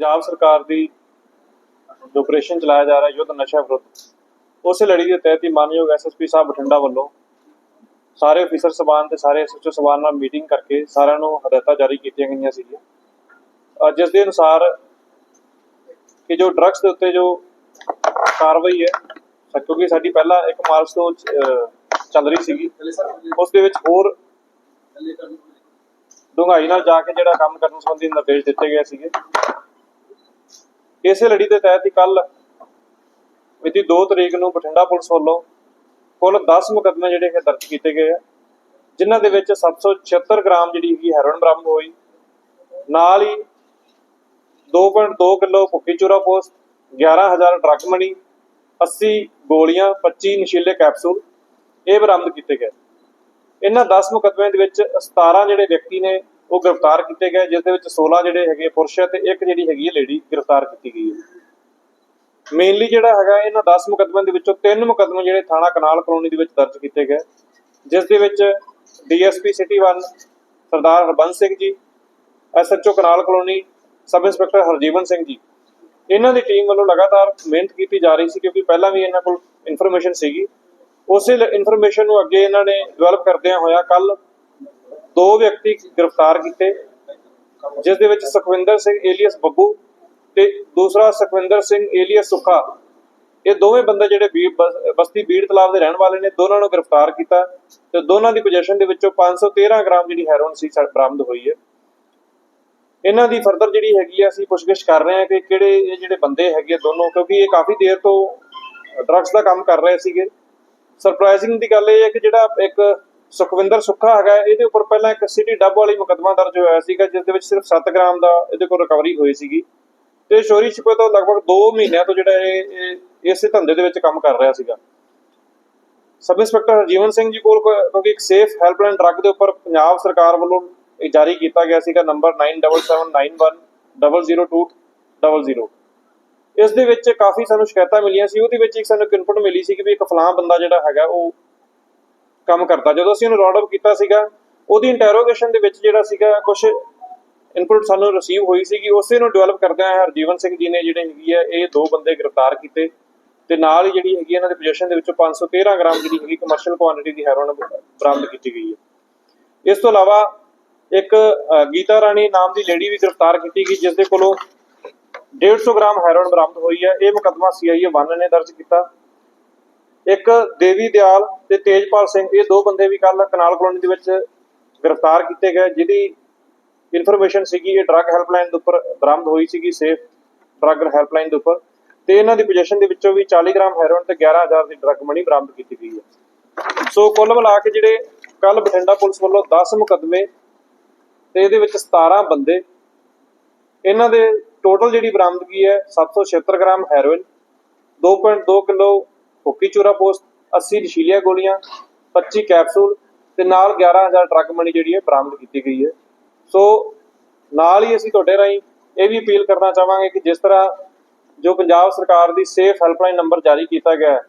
ਪੰਜਾਬ ਸਰਕਾਰ ਦੀ ਜੋ ਆਪਰੇਸ਼ਨ ਚਲਾਇਆ ਜਾ ਰਿਹਾ ਯੁੱਧ ਨਸ਼ਾ ਵਿਰੁੱਧ, ਉਸੇ ਲੜੀ ਦੇ ਤਹਿਤ ਹੀ ਮਾਨਯੋਗ ਐਸਐਸਪੀ ਸਾਹਿਬ ਬਠਿੰਡਾ ਵੱਲੋਂ ਸਾਰੇ ਅਫੀਸਰ ਸਬਾਨ ਤੇ ਸਾਰੇ ਐਸਐਚਓ ਸਬਾਨ ਨਾਲ ਮੀਟਿੰਗ ਕਰਕੇ ਸਾਰਿਆਂ ਨੂੰ ਹਦਾਇਤਾਂ ਜਾਰੀ ਕੀਤੀਆਂ ਗਈਆਂ ਸੀਗੀਆਂ। ਜਿਸ ਦੇ ਅਨੁਸਾਰ ਕਿ ਜੋ ਡਰੱਗਸ ਦੇ ਉੱਤੇ ਜੋ ਕਾਰਵਾਈ ਹੈ ਕਿਉਂਕਿ ਸਾਡੀ ਪਹਿਲਾਂ ਇੱਕ ਮਾਰਚ ਤੋਂ ਚੱਲ ਰਹੀ ਸੀਗੀ, ਉਸ ਦੇ ਵਿੱਚ ਹੋਰ ਡੂੰਘਾਈ ਨਾਲ ਜਾ ਕੇ ਜਿਹੜਾ ਕੰਮ ਕਰਨ ਸੰਬੰਧੀ ਨਿਰਦੇਸ਼ ਦਿੱਤੇ ਗਏ ਸੀਗੇ। ਇਸੇ ਲੜੀ ਦੇ ਤਹਿਤ ਹੀ ਕੱਲ ਮਿਤੀ 2 ਤਰੀਕ ਨੂੰ ਬਠਿੰਡਾ ਪੁਲਿਸ ਵੱਲੋਂ ਕੁੱਲ 10 ਮੁਕੱਦਮੇ ਜਿਹੜੇ ਇਹ ਦਰਜ ਕੀਤੇ ਗਏ ਆ, ਜਿਨ੍ਹਾਂ ਦੇ ਵਿੱਚ 776 ਗ੍ਰਾਮ ਜਿਹੜੀ ਹੈਗੀ ਹੈਰੋਇਨ ਬਰਾਮਦ ਹੋਈ, ਨਾਲ ਹੀ 2.2 ਕਿਲੋ ਭੁੱਕੀ ਚੂਰਾ ਪੋਸਟ 11000 ਡਰੱਗ ਮਨੀ 80 ਗੋਲੀਆਂ 25 ਨਸ਼ੀਲੇ ਕੈਪਸੂਲ ਇਹ ਬਰਾਮਦ ਕੀਤੇ ਗਏ। ਇਹਨਾਂ 10 ਮੁਕੱਦਮਿਆਂ ਦੇ ਵਿੱਚ 17 ਜਿਹੜੇ ਵਿਅਕਤੀ ਨੇ ਉਹ ਗ੍ਰਿਫਤਾਰ ਕੀਤੇ ਗਏ, ਜਿਸ ਦੇ ਵਿੱਚ 16 ਜਿਹੜੇ ਹੈਗੇ ਪੁਰਸ਼ ਹੈ ਤੇ ਇੱਕ ਜਿਹੜੀ ਹੈਗੀ ਹੈ ਲੇਡੀ ਗ੍ਰਿਫਤਾਰ ਕੀਤੀ ਗਈ ਹੈ ਮੇਨਲੀ ਜਿਹੜਾ ਹੈਗਾ ਇਹਨਾਂ 10 ਮੁਕੱਦਮਿਆਂ ਦੇ ਵਿੱਚੋਂ ਤਿੰਨ ਮੁਕੱਦਮੇ ਜਿਹੜੇ ਥਾਣਾ ਕਨਾਲ ਕਲੋਨੀ ਦੇ ਵਿੱਚ ਦਰਜ ਕੀਤੇ ਗਏ। ਜਿਸ ਦੇ ਵਿੱਚ DSP city 1 Sardar Harbans Singh ji, SHO Canal Colony, sub inspector Harjiwan Singh ji. ਇਹਨਾਂ ਦੀ ਟੀਮ ਵੱਲੋਂ ਲਗਾਤਾਰ ਮਿਹਨਤ ਕੀਤੀ ਜਾ ਰਹੀ ਸੀ ਕਿਉਂਕਿ ਪਹਿਲਾਂ ਵੀ ਇਹਨਾਂ ਕੋਲ ਇਨਫੋਰਮੇਸ਼ਨ ਸੀਗੀ। ਉਸੇ ਇਨਫੋਰਮੇਸ਼ਨ ਨੂੰ ਅੱਗੇ ਇਹਨਾਂ ਨੇ ਡਿਵੈਲਪ ਕਰਦਿਆਂ ਹੋਇਆ ਕੱਲ ਦੋ ਵਿਅਕਤੀ ਗ੍ਰਿਫਤਾਰ ਕੀਤੇ, ਜਿਸ ਦੇ ਵਿੱਚ ਸੁਖਵਿੰਦਰ ਸਿੰਘ ਏਲੀਅਸ ਬੱਬੂ ਤੇ ਦੂਸਰਾ ਸੁਖਵਿੰਦਰ ਸਿੰਘ ਏਲੀਅਸ ਸੁੱਖਾ। ਇਹ ਦੋਵੇਂ ਬੰਦੇ ਜਿਹੜੇ ਬਸਤੀ ਬੀੜ ਤਲਾਬ ਦੇ ਰਹਿਣ ਵਾਲੇ ਨੇ, ਦੋਨਾਂ ਨੂੰ ਗ੍ਰਿਫਤਾਰ ਕੀਤਾ ਤੇ ਦੋਨਾਂ ਦੀ ਪੋਜੀਸ਼ਨ ਦੇ ਵਿੱਚੋਂ 513 ਗ੍ਰਾਮ ਜਿਹੜੀ ਹੈਰੋਇਨ ਸੀ ਸਾ- ਬਰਾਮਦ ਹੋਈ ਹੈ। ਇਹਨਾਂ ਦੀ ਫਰਦਰ ਜਿਹੜੀ ਹੈਗੀ ਆ, ਅਸੀਂ ਪੁੱਛਗਿੱਛ ਕਰ ਰਹੇ ਹਾਂ ਕਿ ਕਿਹੜੇ ਇਹ ਜਿਹੜੇ ਬੰਦੇ ਹੈਗੇ ਆ ਦੋਨੋਂ, ਕਿਉਂਕਿ ਇਹ ਕਾਫੀ ਦੇਰ ਤੋਂ ਡਰੱਗਸ ਦਾ ਕੰਮ ਕਰ ਰਹੇ ਸੀਗੇ। ਸਰਪ੍ਰਾਈਜ਼ਿੰਗ ਦੀ ਗੱਲ ਇਹ ਹੈ ਕਿ ਜਿਹੜਾ ਇੱਕ ਸੁਖਵਿੰਦਰ ਸੁੱਖਾ ਹੈਗਾ, ਇਹਦੇ ਉੱਪਰ ਪਹਿਲਾਂ ਇੱਕ ਸਿਟੀ ਡੱਬ ਵਾਲੀ ਮੁਕੱਦਮਾ ਦਰਜ ਹੋਇਆ ਸੀਗਾ, ਜਿਸ ਦੇ ਵਿੱਚ ਸਿਰਫ 7 ਗ੍ਰਾਮ ਦਾ ਇਹਦੇ ਕੋਲ ਰਿਕਵਰੀ ਹੋਈ ਸੀਗੀ। ਤੇ ਚੋਰੀ ਛਿਪੇ ਤੋਂ ਲਗਭਗ 2 ਮਹੀਨਿਆਂ ਤੋਂ ਜਿਹੜਾ ਇਹ ਇਸੇ ਧੰਦੇ ਦੇ ਵਿੱਚ ਕੰਮ ਕਰ ਰਿਹਾ ਸੀਗਾ। ਸਬ ਇੰਸਪੈਕਟਰ ਹਰਜੀਵਨ ਸਿੰਘ ਜੀ ਕੋਲ ਕਿਉਂਕਿ ਇੱਕ ਸੇਫ ਹੈਲਪਲਾਈਨ ਡਰੱਗ ਦੇ ਉੱਪਰ ਪੰਜਾਬ ਸਰਕਾਰ ਵੱਲੋਂ ਇਹ ਜਾਰੀ ਕੀਤਾ ਗਿਆ ਸੀਗਾ ਨੰਬਰ 9779100200 ਇਸ ਦੇ ਵਿੱਚ ਕਾਫੀ ਸਾਨੂੰ ਸ਼ਿਕਾਇਤਾਂ ਮਿਲੀਆਂ ਸੀ, ਉਹਦੇ ਵਿੱਚ ਇੱਕ ਸਾਨੂੰ ਇਨਪੁਟ ਮਿਲੀ ਸੀ ਕਿ ਵੀ ਇੱਕ ਫਲਾਂ ਬੰਦਾ ਜਿਹੜਾ ਹੈਗਾ, ਉਹ ਕੰਮ ਕਰਦਾ। ਜਦੋਂ ਅਸੀਂ ਉਹਨੂੰ ਰੌਡ ਅਪ ਕੀਤਾ ਸੀਗਾ, ਉਹਦੀ ਇੰਟਰੋਗੇਸ਼ਨ ਦੇ ਵਿੱਚ ਜਿਹੜਾ ਸੀਗਾ ਕੁਝ ਇਨਪੁਟ ਸਾਨੂੰ ਰਿਸੀਵ ਹੋਈ ਸੀਗੀ, ਉਸੇ ਨੂੰ ਡਿਵੈਲਪ ਕਰਦਿਆਂ ਹਰਜੀਵਨ ਸਿੰਘ ਜੀ ਨੇ ਜਿਹੜੇ ਹੈਗੀ ਆ, ਇਹ ਦੋ ਬੰਦੇ ਗ੍ਰਿਫਤਾਰ ਕੀਤੇ। ਤੇ ਨਾਲ ਹੀ ਜਿਹੜੀ ਹੈਗੀ ਇਹਨਾਂ ਦੇ ਪੋਜੀਸ਼ਨ ਦੇ ਵਿੱਚੋਂ 513 ਗ੍ਰਾਮ ਜਿਹੜੀ ਹੈਗੀ ਕਮਰਸ਼ੀਅਲ ਕੁਆਂਟੀਟੀ ਦੀ ਹੈਰੋਇਨ ਬਰਾਮਦ ਕੀਤੀ ਗਈ ਹੈ। ਇਸ ਤੋਂ ਇਲਾਵਾ ਇੱਕ ਗੀਤਾ ਰਾਣੀ ਨਾਮ ਦੀ ਲੇਡੀ ਵੀ ਗ੍ਰਿਫਤਾਰ ਕੀਤੀ ਗਈ ਜਿਸ ਦੇ ਕੋਲੋਂ 150 ਗ੍ਰਾਮ ਹੈਰੋਇਨ ਬਰਾਮਦ ਹੋਈ ਹੈ। ਇਹ ਮੁਕੱਦਮਾ ਸੀਆਈਏ 1 ਨੇ ਦਰਜ ਕੀਤਾ। ਇੱਕ ਦੇਵੀ ਦਿਆਲ ਤੇ ਤੇਜਪਾਲ ਸਿੰਘ, ਇਹ ਦੋ ਬੰਦੇ ਵੀ ਕੱਲ ਕਨਾਲ ਕਲੋਨੀ ਦੇ ਵਿੱਚ ਗ੍ਰਿਫਤਾਰ ਕੀਤੇ ਗਏ। ਜਿਹਦੀ ਇਨਫੋਰਮੇਸ਼ਨ ਸੀਗੀ, ਇਹ ਡਰੱਗ ਹੈਲਪਲਾਈਨ ਦੇ ਉੱਪਰ ਬਰਾਮਦ ਹੋਈ ਸੀਗੀ ਸੇਫ ਡਰੱਗ ਹੈਲਪਲਾਈਨ ਦੇ ਉੱਪਰ। ਤੇ ਇਹਨਾਂ ਦੀ ਪੋਜੀਸ਼ਨ ਦੇ ਵਿੱਚੋਂ ਵੀ 40 ਗ੍ਰਾਮ ਹੈਰੋਇਨ ਤੇ 11000 ਦੀ ਡਰੱਗ ਮਨੀ ਬਰਾਮਦ ਕੀਤੀ ਗਈ ਹੈ। ਸੋ ਕੁੱਲ ਮਿਲਾ ਕੇ ਜਿਹੜੇ ਕੱਲ ਬਠਿੰਡਾ ਪੁਲਿਸ ਵੱਲੋਂ 10 ਮੁਕੱਦਮੇ ਤੇ ਇਹਦੇ ਵਿੱਚ 17 ਬੰਦੇ, ਇਹਨਾਂ ਦੇ ਟੋਟਲ ਜਿਹੜੀ ਬਰਾਮਦਗੀ ਹੈ 776 ਗ੍ਰਾਮ ਹੈਰੋਇਨ 2.2 ਕਿਲੋ ਹੁੱਕੀ ਚੂਰਾ ਪੋਸਟ 80 ਨਸ਼ੀਲੀਆਂ ਗੋਲੀਆਂ 25 ਕੈਪਸੂਲ ਤੇ ਨਾਲ 11000 ਡਰੱਗ ਮਨੀ ਜਿਹੜੀ ਹੈ ਬਰਾਮਦ ਕੀਤੀ ਗਈ ਹੈ। ਸੋ ਨਾਲ ਹੀ ਅਸੀਂ ਤੁਹਾਡੇ ਰਾਹੀਂ ਇਹ ਵੀ ਅਪੀਲ ਕਰਨਾ ਚਾਹਾਂਗੇ ਕਿ ਜਿਸ ਤਰ੍ਹਾਂ ਜੋ ਪੰਜਾਬ ਸਰਕਾਰ ਦੀ ਸੇਫ ਹੈਲਪਲਾਈਨ ਨੰਬਰ ਜਾਰੀ ਕੀਤਾ ਗਿਆ ਹੈ,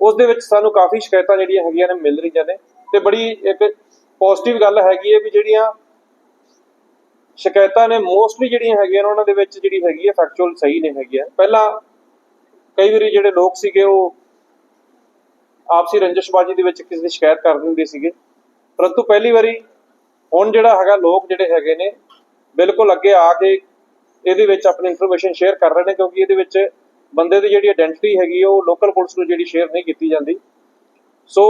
ਉਸ ਦੇ ਵਿੱਚ ਸਾਨੂੰ ਕਾਫੀ ਸ਼ਿਕਾਇਤਾਂ ਜਿਹੜੀਆਂ ਹੈਗੀਆਂ ਨੇ ਮਿਲ ਰਹੀਆਂ ਨੇ ਤੇ ਬੜੀ ਇੱਕ ਪੋਜ਼ਿਟਿਵ ਗੱਲ ਹੈਗੀ ਹੈ ਵੀ ਜਿਹੜੀਆਂ ਸ਼ਿਕਾਇਤਾਂ ਨੇ ਮੋਸਟਲੀ ਜਿਹੜੀਆਂ ਹੈਗੀਆਂ ਨੇ ਉਹਨਾਂ ਦੇ ਵਿੱਚ ਜਿਹੜੀ ਹੈਗੀ ਹੈ ਫੈਕਚੁਅਲ ਸਹੀ ਨੇ ਹੈਗੀਆਂ ਪਹਿਲਾਂ ਕਈ ਵਾਰੀ ਜਿਹੜੇ ਲੋਕ ਸੀਗੇ ਉਹ ਆਪਸੀ ਰੰਜਿਸ਼ਬਾਜੀ ਦੇ ਵਿੱਚ ਕਿਸੇ ਦੀ ਸ਼ਿਕਾਇਤ ਕਰ ਦਿੰਦੇ ਸੀਗੇ। ਪਰੰਤੂ ਪਹਿਲੀ ਵਾਰੀ ਹੁਣ ਜਿਹੜਾ ਹੈਗਾ ਲੋਕ ਜਿਹੜੇ ਹੈਗੇ ਨੇ, ਬਿਲਕੁਲ ਅੱਗੇ ਆ ਕੇ ਇਹਦੇ ਵਿੱਚ ਆਪਣੀ ਇਨਫੋਰਮੇਸ਼ਨ ਸ਼ੇਅਰ ਕਰ ਰਹੇ ਨੇ ਕਿਉਂਕਿ ਇਹਦੇ ਵਿੱਚ ਬੰਦੇ ਦੀ ਜਿਹੜੀ ਆਇਡੈਂਟੀਟੀ ਹੈਗੀ ਉਹ ਲੋਕਲ ਪੁਲਿਸ ਨੂੰ ਜਿਹੜੀ ਸ਼ੇਅਰ ਨਹੀਂ ਕੀਤੀ ਜਾਂਦੀ। ਸੋ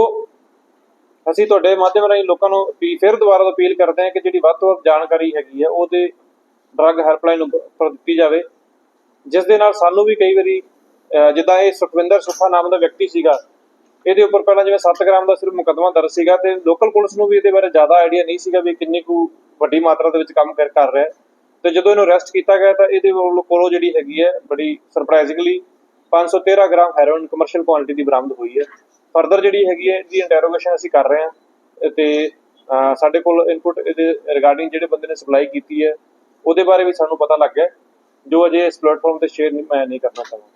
ਅਸੀਂ ਤੁਹਾਡੇ ਮਾਧਿਅਮ ਰਾਹੀਂ ਲੋਕਾਂ ਨੂੰ ਵੀ ਫਿਰ ਦੁਬਾਰਾ ਤੋਂ ਅਪੀਲ ਕਰਦੇ ਹਾਂ ਕਿ ਜਿਹੜੀ ਵੱਧ ਤੋਂ ਵੱਧ ਜਾਣਕਾਰੀ ਹੈਗੀ ਹੈ ਉਹਦੇ ਡਰੱਗ ਹੈਲਪਲਾਈਨ ਉੱਪਰ ਦਿੱਤੀ ਜਾਵੇ। ਜਿਸ ਦੇ ਨਾਲ ਸਾਨੂੰ ਵੀ ਕਈ ਵਾਰੀ ਜਿੱਦਾਂ ਇਹ ਸੁਖਵਿੰਦਰ ਸੁੱਖਾ ਨਾਮ ਦਾ ਵਿਅਕਤੀ ਸੀਗਾ, ਇਹਦੇ ਉੱਪਰ ਪਹਿਲਾਂ ਜਿਵੇਂ 7 ਗ੍ਰਾਮ ਦਾ ਸਿਰਫ ਮੁਕੱਦਮਾ ਦਰਜ ਸੀਗਾ ਤੇ ਲੋਕਲ ਪੁਲਿਸ ਨੂੰ ਵੀ ਇਹਦੇ ਬਾਰੇ ਜ਼ਿਆਦਾ ਆਈਡੀਆ ਨਹੀਂ ਸੀਗਾ ਵੀ ਕਿੰਨੀ ਕੁ ਵੱਡੀ ਮਾਤਰਾ ਦੇ ਵਿੱਚ ਕੰਮ ਕਰ ਕਰ ਰਿਹਾ ਹੈ। ਤੇ ਜਦੋਂ ਇਹਨੂੰ ਅਰੈਸਟ ਕੀਤਾ ਗਿਆ ਤਾਂ ਇਹਦੇ ਵੱਲੋਂ- ਕੋਲੋਂ ਜਿਹੜੀ ਹੈਗੀ ਹੈ, ਬੜੀ surprisingly 513 gram heroin commercial quantity ਦੀ ਬਰਾਮਦ ਹੋਈ ਹੈ। ਫਰਦਰ ਜਿਹੜੀ ਹੈਗੀ ਹੈ, ਇਹਦੀ ਇੰਟਰੋਗੇਸ਼ਨ ਅਸੀਂ ਕਰ ਰਹੇ ਹਾਂ ਤੇ ਸਾਡੇ ਕੋਲ ਇਨਪੁਟ ਇਹਦੇ ਰਿਗਾਰਡਿੰਗ ਜਿਹੜੇ ਬੰਦੇ ਨੇ ਸਪਲਾਈ ਕੀਤੀ ਹੈ, ਉਹਦੇ ਬਾਰੇ ਵੀ ਸਾਨੂੰ ਪਤਾ ਲੱਗ ਗਿਆ। ਜੋ ਅਜੇ ਇਸ ਪਲੇਟਫਾਰਮ ਤੇ ਸ਼ੇਅਰ ਮੈਂ ਨਹੀਂ ਕਰਨਾ ਚਾਹੁੰਦਾ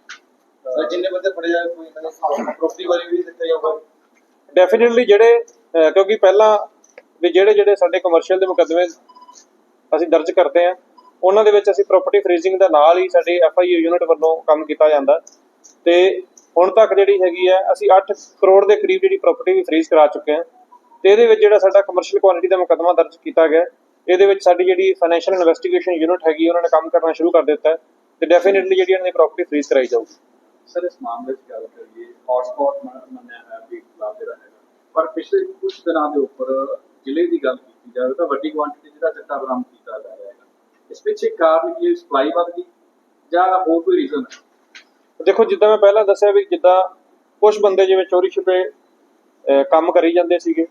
ਸਰ ਜਿੰਨੇ ਬੰਦੇ ਫੜੇ ਜਾਏ ਕੋਈ ਇਹਨਾਂ ਨੂੰ ਪ੍ਰੋਪਰਟੀ ਵਾਲੀ ਵੀ ਦਿੱਤਾ ਜਾਊਗਾ ਡੈਫੀਨਿਟਲੀ ਜਿਹੜੇ ਅਹ, ਕਿਉਂਕਿ ਪਹਿਲਾਂ ਵੀ ਜਿਹੜੇ ਜਿਹੜੇ ਸਾਡੇ ਕਮਰਸ਼ੀਅਲ ਦੇ ਮੁਕੱਦਮੇ ਅਸੀਂ ਦਰਜ ਕਰਦੇ ਆ ਉਹਨਾਂ ਦੇ ਵਿੱਚ ਅਸੀਂ ਪ੍ਰਾਪਰਟੀ ਫਰੀਜ਼ਿੰਗ ਦੇ ਨਾਲ ਹੀ ਸਾਡੀ ਐਫਆਈਯੂ ਯੂਨਿਟ ਵੱਲੋਂ ਕੰਮ ਕੀਤਾ ਜਾਂਦਾ। ਤੇ ਹੁਣ ਤੱਕ ਜਿਹੜੀ ਹੈਗੀ ਹੈ ਅਸੀਂ 8 ਕਰੋੜ ਦੇ ਕਰੀਬ ਜਿਹੜੀ ਪ੍ਰਾਪਰਟੀ ਵੀ ਫਰੀਜ਼ ਕਰਾ ਚੁੱਕੇ ਹਾਂ। ਤੇ ਇਹਦੇ ਵਿੱਚ ਜਿਹੜਾ ਸਾਡਾ ਕਮਰਸ਼ੀਅਲ ਕੁਆਂਟੀਟੀ ਦਾ ਮੁਕੱਦਮਾ ਦਰਜ ਕੀਤਾ ਗਿਆ ਹੈ, ਇਹਦੇ ਵਿੱਚ ਸਾਡੀ ਜਿਹੜੀ ਫਾਈਨੈਂਸ਼ੀਅਲ ਇਨਵੈਸਟੀਗੇਸ਼ਨ ਯੂਨਿਟ ਹੈਗੀ ਉਹਨਾਂ ਨੇ ਕੰਮ ਕਰਨਾ ਸ਼ੁਰੂ ਕਰ ਦਿੱਤਾ ਹੈ। ਤੇ ਡੈਫੀਨਿਟਲੀ ਜਿਹੜੀ ਇਹਨਾਂ ਦੀ ਪ੍ਰਾਪਰਟੀ ਫਰੀਜ਼ ਕਰਾਈ ਜਾਊਗੀ। ਸਰ, ਇਸ ਮਾਮਲੇ 'ਚ ਗੱਲ ਕਰੀਏ ਹੌਟਸਪੌਟ ਮੰਨਿਆ ਹੈ ਵੀ ਖਿਲਾਫ ਜਿਹੜਾ ਹੈਗਾ। ਪਰ ਪਿਛਲੇ ਕੁਝ ਦਿਨਾਂ ਦੇ ਉੱਪਰ ਜ਼ਿਲ੍ਹੇ ਦੀ ਗੱਲ ਕੀਤੀ ਜਾਵੇ ਤਾਂ ਵੱਡੀ ਕੁਆਂਟੀਟੀ ਜਿਹੜਾ ਚੱਟਾ ਬਰਾਮਦ ਕੀਤਾ ਜਾ ਰਿਹਾ ਹੈ ਇਸ ਪਿੱਛੇ ਕਾਰਨ ਕੀ ਹੈ? ਸਪਲਾਈ ਵੱਧ ਗਈ ਜਾਂ ਹੋਰ ਕੋਈ ਰੀਜ਼ਨ ਹੈ? ਦੇਖੋ, ਜਿੱਦਾਂ ਮੈਂ ਪਹਿਲਾਂ ਦੱਸਿਆ ਵੀ ਜਿੱਦਾਂ ਕੁਝ ਬੰਦੇ ਜਿਵੇਂ ਚੋਰੀ ਛੁਪੇ ਕੰਮ ਕਰੀ ਜਾਂਦੇ ਸੀਗੇ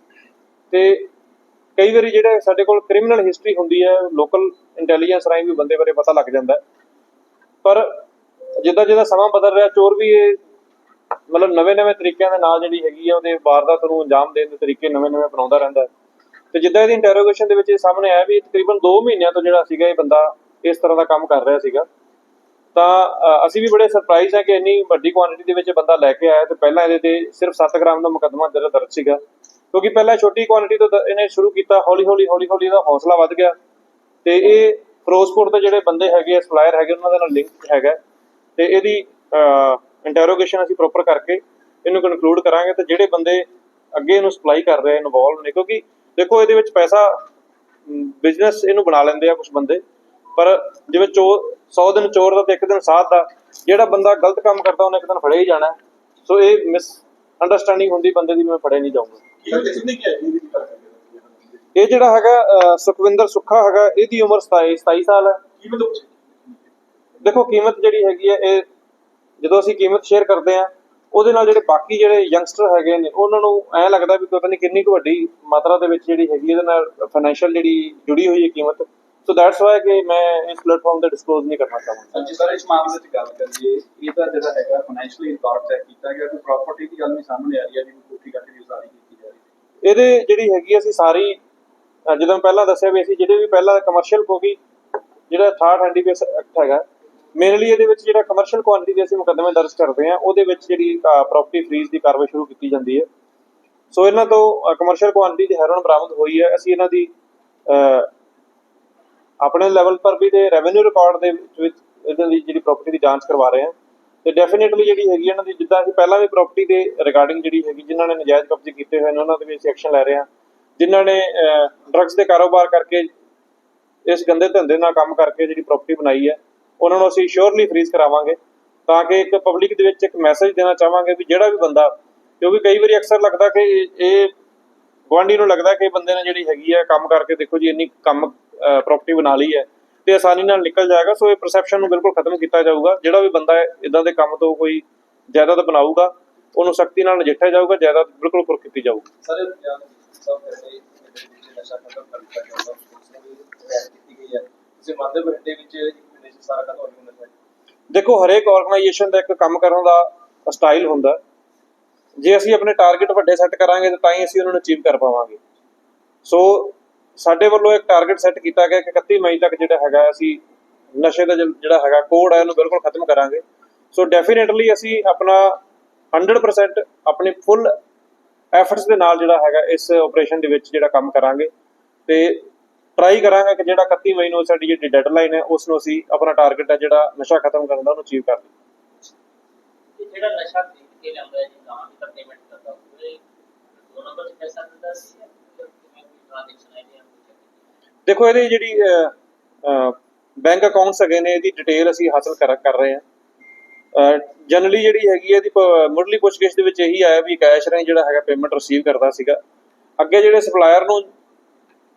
ਤੇ ਕਈ ਵਾਰੀ ਜਿਹੜੇ ਸਾਡੇ ਕੋਲ ਕ੍ਰਿਮੀਨਲ ਹਿਸਟਰੀ ਹੁੰਦੀ ਹੈ ਲੋਕਲ ਇੰਟੈਲੀਜੈਂਸ ਰਾਹੀਂ ਵੀ ਬੰਦੇ ਬਾਰੇ ਪਤਾ ਲੱਗ ਜਾਂਦਾ ਪਰ ਜਿੱਦਾਂ ਜਿੱਦਾਂ ਸਮਾਂ ਬਦਲ ਰਿਹਾ, ਚੋਰ ਵੀ ਇਹ ਮਤਲਬ ਨਵੇਂ-ਨਵੇਂ ਤਰੀਕਿਆਂ ਦੇ ਨਾਲ ਜਿਹੜੀ ਹੈਗੀ ਆ, ਉਹਦੇ ਵਾਰਦਾਤ ਨੂੰ ਅੰਜਾਮ ਦੇਣ ਦੇ ਤਰੀਕੇ ਨਵੇਂ-ਨਵੇਂ ਅਪਣਾਉਂਦਾ ਰਹਿੰਦਾ ਹੈ। ਤੇ ਜਿੱਦਾਂ ਇਹਦੀ ਇੰਟਰੋਗੇਸ਼ਨ ਦੇ ਵਿੱਚ ਇਹ ਸਾਹਮਣੇ ਆਇਆ ਵੀ ਤਕਰੀਬਨ 2 ਮਹੀਨਿਆਂ ਤੋਂ ਜਿਹੜਾ ਸੀਗਾ ਇਹ ਬੰਦਾ ਇਸ ਤਰ੍ਹਾਂ ਦਾ ਕੰਮ ਕਰ ਰਿਹਾ ਸੀਗਾ। ਤਾਂ ਅਸੀਂ ਵੀ ਬੜੇ ਸਰਪ੍ਰਾਈਜ਼ ਹੈ ਕਿ ਇੰਨੀ ਵੱਡੀ ਕੁਆਂਟੀਟੀ ਦੇ ਵਿੱਚ ਬੰਦਾ ਲੈ ਕੇ ਆਇਆ ਤੇ ਪਹਿਲਾਂ ਇਹਦੇ ਤੇ ਸਿਰਫ 7 ਗ੍ਰਾਮ ਦਾ ਮੁਕੱਦਮਾ ਜਿਹੜਾ ਦਰਜ ਸੀਗਾ। ਕਿਉਂਕਿ ਪਹਿਲਾਂ ਛੋਟੀ ਕੁਆਂਟੀਟੀ ਤੋਂ ਇਹਨੇ ਸ਼ੁਰੂ ਕੀਤਾ, ਹੌਲੀ ਹੌਲੀ ਹੌਲੀ ਹੌਲੀ ਇਹਦਾ ਹੌਸਲਾ ਵੱਧ ਗਿਆ। ਤੇ ਇਹ ਫਿਰੋਜ਼ਪੁਰ ਦੇ ਜਿਹੜੇ ਬੰਦੇ ਹੈਗੇ ਸਪਲਾਇਰ ਹੈਗੇ, ਉਹਨਾਂ ਦੇ ਨਾਲ ਲਿੰਕ ਹੈਗਾ। ਤੇ ਇਹਦੀ ਇੰਟਰੋਗੇਸ਼ਨ ਅਸੀਂ ਪ੍ਰੋਪਰ ਕਰਕੇ ਇਹਨੂੰ ਕਨਕਲੂਡ ਕਰਾਂਗੇ ਤੇ ਜਿਹੜੇ ਬੰਦੇ ਅੱਗੇ ਇਹਨੂੰ ਸਪਲਾਈ ਕਰ ਰਹੇ ਇਨਵੋਲਵ ਨੇ ਕਿਉਂਕਿ ਦੇਖੋ ਇਹਦੇ ਵਿੱਚ ਪੈਸਾ ਬਿਜ਼ਨਸ ਇਹਨੂੰ ਬਣਾ ਲੈਂਦੇ ਆ ਕੁਝ ਬੰਦੇ ਪਰ ਜਿਵੇਂ ਚੋਰ 100 ਦਿਨ ਚੋਰ ਦਾ ਤੇ ਇੱਕ ਦਿਨ ਸਾਧ ਦਾ ਜਿਹੜਾ ਬੰਦਾ ਗਲਤ ਕੰਮ ਕਰਦਾ ਉਹਨੇ ਇੱਕ ਦਿਨ ਫੜਿਆ ਹੀ ਜਾਣਾ। ਸੋ ਇਹ ਮਿਸ ਅੰਡਰਸਟੈਂਡਿੰਗ ਹੁੰਦੀ ਬੰਦੇ ਦੀ ਮੈਂ ਫੜਿਆ ਨਹੀਂ ਜਾਊਂਗਾ ਇਹ ਜਿਹੜਾ ਹੈਗਾ ਸੁਖਵਿੰਦਰ ਸੁੱਖਾ ਹੈਗਾ ਇਹਦੀ ਉਮਰ 27 27 ਸਾਲ ਹੈ ਦੇਖੋ ਕੀਮਤ ਜਿਹੜੀ ਹੈਗੀ ਹੈ ਇਹ ਜਦੋਂ ਅਸੀਂ ਕੀਮਤ ਸ਼ੇਅਰ ਕਰਦੇ ਆ ਉਹਦੇ ਨਾਲ ਜਿਹੜੇ ਬਾਕੀ ਜਿਹੜੇ ਯੰਗਸਟਰ ਹੈਗੇ ਨੇ ਉਹਨਾਂ ਨੂੰ ਐ ਲੱਗਦਾ ਵੀ ਪਤਾ ਨਹੀਂ ਕਿੰਨੀ ਕੁ ਵੱਡੀ ਮਾਤਰਾ ਦੇ ਵਿੱਚ ਜਿਹੜੀ ਹੈਗੀ ਇਹਦੇ ਨਾਲ ਫਾਈਨੈਂਸ਼ੀਅਲ ਜਿਹੜੀ ਜੁੜੀ ਹੋਈ ਹੈ ਕੀਮਤ। ਸੋ ਦੈਟਸ ਵਾਈ ਕਿ ਮੈਂ ਇਸ ਪਲੇਟਫਾਰਮ ਤੇ ਡਿਸਕਲੋਜ਼ ਨਹੀਂ ਕਰਨਾ ਚਾਹੁੰਦਾ। ਹਾਂਜੀ ਸਰ ਇਸ ਮਾਮਲੇ 'ਚ ਗੱਲ ਕਰੀਏ ਇਹਦਾ ਜਿਹੜਾ ਹੈਗਾ ਫਾਈਨੈਂਸ਼ੀਅਲੀ ਰਿਕਾਰਡ ਚੈੱਕ ਕੀਤਾ ਗਿਆ ਕੋਈ ਪ੍ਰਾਪਰਟੀ ਦੀ ਗੱਲ ਨਹੀਂ ਸਾਹਮਣੇ ਆ ਰਹੀ ਹੈ ਜਿਹਨੂੰ ਕੋਠੀ ਕਰਕੇ ਵੀ ਉਸਾਰੀ ਕੀਤੀ ਜਾ ਰਹੀ ਹੈ। ਇਹਦੇ ਜਿਹੜੀ ਹੈਗੀ ਅਸੀਂ ਸਾਰੀ ਜਦੋਂ ਪਹਿਲਾਂ ਦੱਸਿਆ ਵੀ ਅਸੀਂ ਜਿਹੜੇ ਵੀ ਪਹਿਲਾਂ ਕਮਰਸ਼ੀਅਲ ਕਿਉਂਕਿ ਜਿਹੜਾ ਥਰਡ ਐਨਡੀਪੀਐਸ ਐਕਟ ਹੈਗਾ ਮੇਨਲੀ ਇਹਦੇ ਵਿੱਚ ਜਿਹੜਾ ਕਮਰਸ਼ੀਅਲ ਕੁਆਂਟੀਟੀ ਦੇ ਅਸੀਂ ਮੁਕੱਦਮੇ ਦਰਜ ਕਰਦੇ ਆ ਉਹਦੇ ਵਿੱਚ ਜਿਹੜੀ ਪ੍ਰਾਪਰਟੀ ਫਰੀਜ਼ ਦੀ ਕਾਰਵਾਈ ਸ਼ੁਰੂ ਕੀਤੀ ਜਾਂਦੀ ਹੈ। ਸੋ ਇਹਨਾਂ ਤੋਂ ਕਮਰਸ਼ੀਅਲ ਕੁਆਂਟੀਟੀ ਦੀ ਹੈਰੋਨ ਬਰਾਮਦ ਹੋਈ ਹੈ। ਅਸੀਂ ਇਹਨਾਂ ਦੀ ਆਪਣੇ ਲੈਵਲ ਪਰ ਵੀ ਤੇ ਰੈਵਨਿਊ ਰਿਕਾਰਡ ਦੇ ਵਿੱਚ ਇਹਨਾਂ ਦੀ ਜਿਹੜੀ ਪ੍ਰਾਪਰਟੀ ਦੀ ਜਾਂਚ ਕਰਵਾ ਰਹੇ ਹਾਂ। ਤੇ ਡੈਫੀਨਿਟਲੀ ਜਿਹੜੀ ਹੈਗੀ ਇਹਨਾਂ ਦੀ, ਜਿੱਦਾਂ ਅਸੀਂ ਪਹਿਲਾਂ ਵੀ ਪ੍ਰਾਪਰਟੀ ਦੇ ਰਿਗਾਰਡਿੰਗ ਜਿਹੜੀ ਹੈਗੀ, ਜਿਨ੍ਹਾਂ ਨੇ ਨਜਾਇਜ਼ ਕਬਜ਼ੇ ਕੀਤੇ ਹੋਏ ਨੇ, ਉਹਨਾਂ ਦੇ ਵੀ ਅਸੀਂ ਐਕਸ਼ਨ ਲੈ ਰਹੇ ਹਾਂ। ਜਿਨ੍ਹਾਂ ਨੇ ਡਰੱਗਸ ਦੇ ਕਾਰੋਬਾਰ ਕਰਕੇ ਇਸ ਗੰਦੇ ਧੰਦੇ ਨਾਲ ਕੰਮ ਕਰਕੇ ਜਿਹੜੀ ਪ੍ਰਾਪਰਟੀ ਬਣਾਈ ਹੈ ਉਹਨਾਂ ਨੂੰ ਅਸੀਂ ਸ਼ੋਰਲੀ ਫਰੀਜ਼ ਕਰਾਵਾਂਗੇ, ਤਾਂ ਕਿ ਇੱਕ ਪਬਲਿਕ ਦੇ ਵਿੱਚ ਇੱਕ ਮੈਸੇਜ ਦੇਣਾ ਚਾਹਾਂਗੇ ਵੀ ਜਿਹੜਾ ਵੀ ਬੰਦਾ, ਕਿਉਂਕਿ ਕਈ ਵਾਰੀ ਅਕਸਰ ਲੱਗਦਾ ਕਿ ਇਹ- ਇਹ ਨੂੰ ਲੱਗਦਾ ਕਿ ਬੰਦੇ ਨੇ ਜਿਹੜੀ ਹੈਗੀ ਹੈ ਕੰਮ ਕਰਕੇ ਦੇਖੋ ਜੀ, ਇੰਨੀ ਕੰਮ ਪ੍ਰਾਪਰਟੀ ਬਣਾ ਲਈ ਹੈ, ਤੇ ਆਸਾਨੀ ਨਾਲ ਨਿਕਲ ਜਾਏਗਾ, ਸੋ ਇਹ ਪਰਸੈਪਸ਼ਨ ਨੂੰ ਬਿਲਕੁਲ ਖਤਮ ਕੀਤਾ ਜਾਊਗਾ। ਜਿਹੜਾ ਵੀ ਬੰਦਾ ਇਦਾਂ ਦੇ ਕੰਮ ਤੋਂ ਕੋਈ ਜਾਇਦਾਦ ਬਣਾਊਗਾ, ਉਹਨੂੰ ਸਖਤੀ ਨਾਲ ਨਜਿੱਠਿਆ ਜਾਊਗਾ, ਜਾਇਦਾਦ ਬਿਲਕੁਲ ਕੁਰ ਕੀਤੀ ਜਾਊਗੀ। ਸਰ ਸਭ ਕਰਦੇ ਨਸ਼ਾ ਖਤਮ ਕਰ ਦਿੱਤਾ ਜਾਂਦਾ ਕੀਤੀ ਗਈ ਹੈ। ਕਿਸੇ ਮੱਧ ਬਰਡੇ ਵਿੱਚ ਸਾਰਾ ਖਤਮ ਹੋ ਜਾਂਦਾ ਦੇਖੋ, ਹਰੇਕ ਆਰਗੇਨਾਈਜੇਸ਼ਨ ਦਾ ਇੱਕ ਕੰਮ ਕਰਨ ਦਾ ਸਟਾਈਲ ਹੁੰਦਾ ਜੇ ਅਸੀਂ ਆਪਣੇ ਟਾਰਗੇਟ ਵੱਡੇ ਸੈੱਟ ਕਰਾਂਗੇ, ਤਾਂ ਤਾਂ ਹੀ ਅਸੀਂ ਉਹਨਾਂ ਨੂੰ ਅਚੀਵ ਕਰ ਪਾਵਾਂਗੇ। ਸੋ ਸਾਡੇ ਵੱਲੋਂ ਇੱਕ ਟਾਰਗੇਟ ਸੈੱਟ ਕੀਤਾ ਗਿਆ ਕਿ 31 ਮਈ ਤੱਕ ਜਿਹੜਾ ਹੈਗਾ, ਅਸੀਂ ਨਸ਼ੇ ਦਾ ਜਿਹੜਾ ਹੈਗਾ ਕੋਡ ਹੈ, ਉਹਨੂੰ ਬਿਲਕੁਲ ਖਤਮ ਕਰਾਂਗੇ। ਸੋ ਡੈਫੀਨਿਟਲੀ ਅਸੀਂ ਆਪਣਾ 100% ਆਪਣੀ ਫੁੱਲ ਐਫਰਟਸ ਦੇ ਨਾਲ ਜਿਹੜਾ ਹੈਗਾ, ਇਸ ਆਪਰੇਸ਼ਨ ਦੇ ਵਿੱਚ ਜਿਹੜਾ ਕੰਮ ਕਰਾਂਗੇ। ਤੇ ਟਰਾਈ ਕਰਾਂਗੇ ਕਿ ਜਿਹੜਾ 31 ਮਈ ਨੂੰ ਸਾਡੀ ਜਿਹੜੀ ਡੈਡਲਾਈਨ ਹੈ ਉਸ ਨੂੰ ਅਸੀਂ ਆਪਣਾ ਟਾਰਗੇਟ ਹੈ ਜਿਹੜਾ ਨਸ਼ਾ ਖਤਮ ਕਰਨ ਦਾ ਉਹਨੂੰ ਅਚੀਵ ਕਰ ਲਈਏ। ਜਿਹੜਾ ਨਸ਼ਾ ਖਰੀਦ ਕੇ ਲਿਆਉਂਦਾ ਹੈ ਦੀ ਪੇਮੈਂਟ ਕਰਦਾ ਉਹਦੇ ਦੋ ਨੰਬਰ ਪੈਸਾ ਦਿੰਦਾ ਸੀ ਦੇਖੋ ਇਹਦੀ ਜਿਹੜੀ ਬੈਂਕ ਅਕਾਊਂਟਸ ਹੈਗੇ ਨੇ ਇਹਦੀ ਡਿਟੇਲ ਅਸੀਂ ਹਾਸਲ ਕਰ ਕਰ ਰਹੇ ਹਾਂ। ਜਨਰਲੀ ਜਿਹੜੀ ਹੈਗੀ ਹੈ ਇਹਦੀ ਪ- ਮੁੱਢਲੀ ਪੁੱਛਗਿੱਛ ਦੇ ਵਿੱਚ ਇਹੀ ਆਇਆ ਵੀ ਕੈਸ਼ ਰਾਹੀਂ ਜਿਹੜਾ ਹੈਗਾ ਪੇਮੈਂਟ ਰਿਸੀਵ ਕਰਦਾ ਸੀਗਾ। ਅੱਗੇ ਜਿਹੜੇ ਸਪਲਾਇਰ ਨੂੰ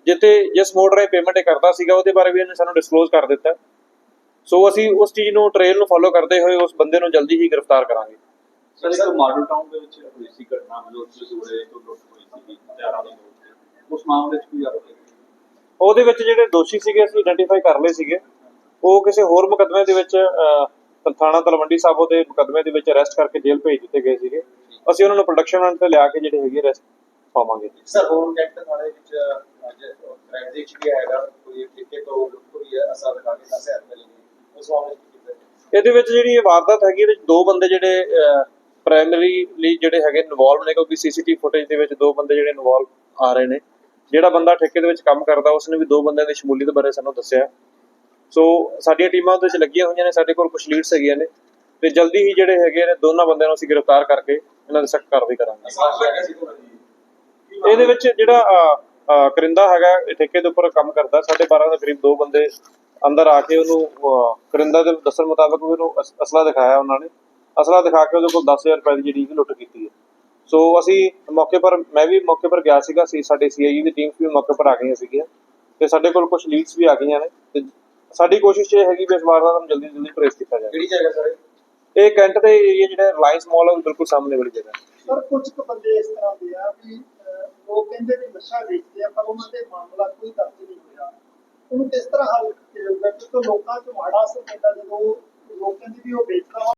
ਜਿੱਤੇ ਜਿਸ ਮੋਡ ਰਾਹੀਂ ਪੇਮੈਂਟ ਕਰਦਾ ਸੀਗਾ ਉਹਦੇ ਬਾਰੇ ਵੀ ਇਹਨੇ ਸਾਨੂੰ ਡਿਸਕਲੋਜ਼ ਕਰ ਦਿੱਤਾ। ਸੋ ਅਸੀਂ ਉਸ ਚੀਜ਼ ਨੂੰ ਟ੍ਰੇਲ ਨੂੰ ਫੋਲੋ ਕਰਦੇ ਹੋਏ ਉਸ ਬੰਦੇ ਨੂੰ ਜਲਦੀ ਹੀ ਗ੍ਰਿਫਤਾਰ ਕਰਾਂਗੇ। ਸਰ ਇੱਕ ਮਾਡਲ ਟਾਊਨ ਦੇ ਵਿੱਚ ਹੋਈ ਸੀ ਘਟਨਾ ਮਤਲਬ ਸੂਰੇ ਤੋਂ ਲੁੱਟ ਹੋਈ ਸੀ ਹਜ਼ਾਰਾਂ ਦੇ ਨੋਟ ਤੇ। ਉਸ ਮਾਮਲੇ 'ਚ ਕੋਈ ਅਪਡੇਟ ਉਹਦੇ ਵਿੱਚ ਜਿਹੜੇ ਦੋਸ਼ੀ ਸੀਗੇ ਅਸੀਂ ਆਇਡੈਂਟੀਫਾਈ ਕਰ ਲਏ ਸੀਗੇ। ਉਹ ਕਿਸੇ ਹੋਰ ਮੁਕੱਦਮੇ ਦੇ ਵਿੱਚ ਥਾਣਾ ਤਲਵੰਡੀ ਸਾਬੋ ਦੇ ਮੁਕੱਦਮੇ ਦੇ ਵਿੱਚ ਅਰੈਸਟ ਕਰਕੇ ਜੇਲ੍ਹ ਭੇਜ ਦਿੱਤੇ ਗਏ ਸੀਗੇ। ਅਸੀਂ ਉਹਨਾਂ ਨੂੰ ਪ੍ਰੋਡਕਸ਼ਨ ਵਾਰੰਟ ਤੇ ਲਿਆ ਕੇ ਜਿਹੜੇ ਹੈਗੇ ਅਰੈਸਟ ਪਾਵਾਂਗੇ। ਸਰ ਹੋਰ ਕੈਂਟ ਥਾਣੇ ਵਿੱਚ ਅੱਜ ਕ੍ਰਾਈਮ ਦੇ ਵੀ ਹੈਗਾ ਕੋਈ ਠੇਕੇ ਤੋਂ ਹੈ ਅਸਲ ਲਗਾ ਕੇ 10000 ਰੁਪਏ ਲਈ ਉਸ ਮਾਮਲੇ? ਇਹਦੇ ਵਿੱਚ ਜਿਹੜੀ ਇਹ ਵਾਰਦਾਤ ਹੈਗੀ ਇਹਦੇ ਵਿੱਚ ਦੋ ਬੰਦੇ ਜਿਹੜੇ ਪ੍ਰਾਇਮਰੀਲੀ ਜਿਹੜੇ ਹੈਗੇ ਇਨਵੋਲਵ ਨੇ ਕਿਉਂਕਿ ਸੀਸੀਟੀਵੀ ਫੁਟੇਜ ਦੇ ਵਿੱਚ ਦੋ ਬੰਦੇ ਜਿਹੜੇ ਇਨਵੋਲਵ ਆ ਰਹੇ ਨੇ। ਜਿਹੜਾ ਬੰਦਾ ਠੇਕੇ ਦੇ ਵਿੱਚ ਕੰਮ ਕਰਦਾ ਉਸਨੇ ਵੀ ਦੋ ਬੰਦਿਆਂ ਦੀ ਸ਼ਮੂਲੀਅਤ ਬਾਰੇ ਸਾਨੂੰ ਦੱਸਿਆ। ਸੋ ਸਾਡੀਆਂ ਟੀਮਾਂ ਉਹਦੇ ਵਿੱਚ ਲੱਗੀਆਂ ਹੋਈਆਂ ਨੇ ਸਾਡੇ ਕੋਲ ਕੁਝ ਲੀਡਸ ਹੈਗੀਆਂ ਨੇ। ਤੇ ਜਲਦੀ ਹੀ ਜਿਹੜੇ ਹੈਗੇ ਨੇ ਦੋਨਾਂ ਬੰਦਿਆਂ ਨੂੰ ਅਸੀਂ ਗ੍ਰਿਫਤਾਰ ਕਰਕੇ ਇਹਨਾਂ ਦੇ ਸਖਤ ਕਾਰਵਾਈ ਕਰਾਂਗੇ ਸਾਫ਼ ਲੱਗਿਆ ਸੀ ਤੁਹਾਨੂੰ ਜੀ ਇਹਦੇ ਵਿੱਚ ਜਿਹੜਾ ਕਰਿੰਦਾ ਹੈਗਾ ਠੇਕੇ ਦੇ ਉੱਪਰ ਕੰਮ ਕਰਦਾ। ਸਾਢੇ 12 ਦੇ ਕਰੀਬ ਦੋ ਬੰਦੇ ਅੰਦਰ ਆ ਕੇ ਉਹਨੂੰ ਕਰਿੰਦਾ ਦੇ ਦੱਸਣ ਮੁਤਾਬਕ ਵੀ ਉਹਨੂੰ ਅਸ- ਅਸਲਾ ਦਿਖਾਇਆ ਉਹਨਾਂ ਨੇ। ਅਸਲਾ ਦਿਖਾ ਕੇ ਉਹਦੇ ਕੋਲ 10000 ਰੁਪਏ ਦੀ ਜਿਹੜੀ ਲੁੱਟ ਕੀਤੀ ਹੈ। ਸੋ ਅਸੀਂ ਮੌਕੇ ਪਰ ਮੈਂ ਵੀ ਮੌਕੇ ਪਰ ਗਿਆ ਸੀਗਾ। ਸੀ ਸਾਡੇ ਸੀਆਈਏ ਦੀ ਟੀਮ ਵੀ ਮੌਕੇ ਪਰ ਆ ਗਈਆਂ ਸੀਗੀਆਂ। ਤੇ ਸਾਡੇ ਕੋਲ ਕੁਝ ਲੀਡਸ ਵੀ ਆ ਗਈਆਂ ਨੇ। ਤੇ ਸਾਡੀ ਕੋਸ਼ਿਸ਼ ਇਹ ਹੈਗੀ ਵੀ ਇਸ ਵਾਰ ਦਾ ਜਲਦੀ ਜਲਦੀ ਟ੍ਰੇਸ ਕੀਤਾ ਜਾਵੇ। ਕਿਹੜੀ ਜਗ੍ਹਾ ਸਰ? ਇਹ ਕੈਂਟ ਦੇ ਏਰੀਆ ਜਿਹੜਾ ਰਿਲਾਇੰਸ ਮਾਲ ਹੈ ਉਹ ਬਿਲਕੁਲ ਸਾਹਮਣੇ ਵਾਲੀ ਜਗ੍ਹਾ। ਸਰ ਕੁਝ ਕੁ ਬੰਦੇ ਇਸ ਤਰ੍ਹਾਂ ਦੇ ਆ ਵੀ ਉਹ ਕਹਿੰਦੇ ਵੀ ਨਸ਼ਾ ਵੇਚਦੇ ਆ, ਪਰ ਉਹਨਾਂ ਤੇ ਮਾਮਲਾ ਕੋਈ ਦਰਜ ਨਹੀਂ ਹੋਇਆ। ਉਹਨੂੰ ਕਿਸ ਤਰ੍ਹਾਂ ਹੱਲ ਕੀਤਾ ਜਾਊਗਾ? ਕਿਉਂਕਿ ਲੋਕਾਂ 'ਚ ਮਾੜਾ ਅਸਰ ਪੈਂਦਾ ਜਦੋਂ ਲੋਕ ਕਹਿੰਦੇ ਵੀ ਉਹ ਵੇਚਦਾ ਵਾ